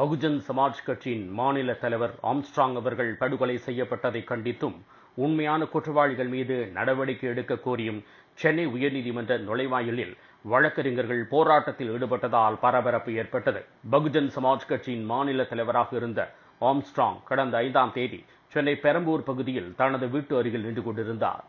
பகுஜன் சமாஜ் கட்சியின் மாநில தலைவர் ஆம்ஸ்ட்ராங் அவர்கள் படுகொலை செய்யப்பட்டதை கண்டித்தும் உண்மையான குற்றவாளிகள் மீது நடவடிக்கை எடுக்க கோரியும் சென்னை உயர்நீதிமன்ற நுழைவாயிலில் வழக்கறிஞர்கள் போராட்டத்தில் ஈடுபட்டதால் பரபரப்பு ஏற்பட்டது. பகுஜன் சமாஜ் கட்சியின் மாநில தலைவராக இருந்த ஆம்ஸ்ட்ராங் கடந்த ஐந்தாம் தேதி சென்னை பெரம்பூர் பகுதியில் தனது வீட்டு அருகில் நின்று கொண்டிருந்தார்.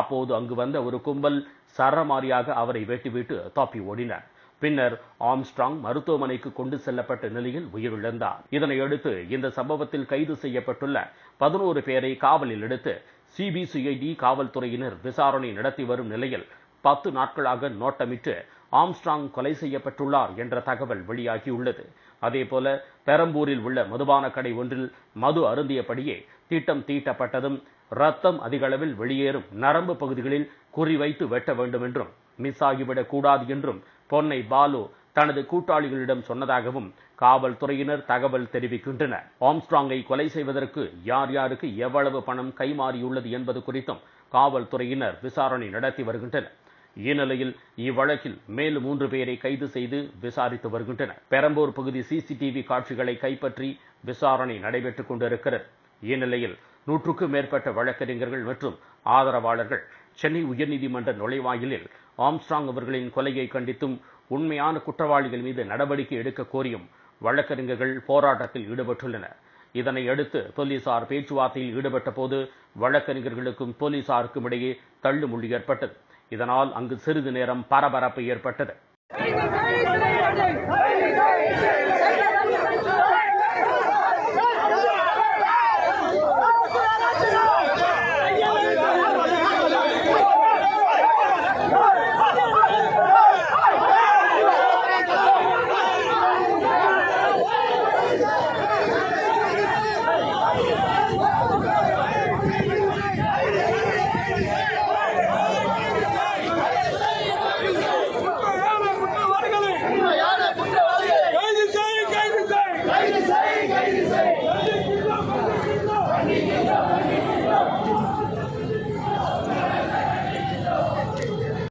அப்போது அங்கு வந்த ஒரு கும்பல் சரமாரியாக அவரை வெட்டிவிட்டு தப்பி ஓடினர். பின்னர் ஆம்ஸ்ட்ராங் மருத்துவமனைக்கு கொண்டு செல்லப்பட்ட நிலையில் உயிரிழந்தார். இதனையடுத்து இந்த சம்பவத்தில் கைது செய்யப்பட்டுள்ள பதினோரு பேரை காவலில் எடுத்து சிபிசிஐடி காவல்துறையினர் விசாரணை நடத்தி வரும் நிலையில் பத்து நாட்களாக நோட்டமிட்டு ஆம்ஸ்ட்ராங் கொலை செய்யப்பட்டுள்ளார் என்ற தகவல் வெளியாகியுள்ளது. அதேபோல பெரம்பூரில் உள்ள மதுபான கடை ஒன்றில் மது அருந்தியபடியே தீட்டம் தீட்டப்பட்டதும் ரத்தம் அதிகளவில் வெளியேறும் நரம்பு பகுதிகளில் குறிவைத்து வெட்ட வேண்டும் என்றும் மிஸ் ஆகிவிடக் கூடாது என்றும் பொன்னை பாலு தனது கூட்டாளிகளிடம் சொன்னதாகவும் காவல்துறையினர் தகவல் தெரிவிக்கின்றனர். ஆம்ஸ்ட்ராங்கை கொலை செய்வதற்கு யார் யாருக்கு எவ்வளவு பணம் கைமாறியுள்ளது என்பது குறித்தும் காவல்துறையினர் விசாரணை நடத்தி வருகின்றனர். இந்நிலையில் இவ்வழக்கில் மேலும் மூன்று பேரை கைது செய்து விசாரித்து வருகின்றனர் பெரம்பூர் பகுதி சிசிடிவி காட்சிகளை கைப்பற்றி விசாரணை நடைபெற்றுக் கொண்டிருக்கிறது. இந்நிலையில் நூற்றுக்கும் மேற்பட்ட வழக்கறிஞர்கள் மற்றும் ஆதரவாளர்கள் சென்னை உயர்நீதிமன்ற நுழைவாயிலில் ஆம்ஸ்ட்ராங் அவர்களின் கொலையை கண்டித்தும் உண்மையான குற்றவாளிகள் மீது நடவடிக்கை எடுக்க கோரியும் வழக்கறிஞர்கள் போராட்டத்தில் ஈடுபட்டுள்ளனர். இதனை அடுத்து போலீசார் பேச்சுவார்த்தையில் ஈடுபட்ட போது வழக்கறிஞர்களுக்கும் போலீசாருக்கும் இடையே தள்ளுமுள்ளி ஏற்பட்டது. இதனால் அங்கு சிறிது நேரம் பரபரப்பு ஏற்பட்டது.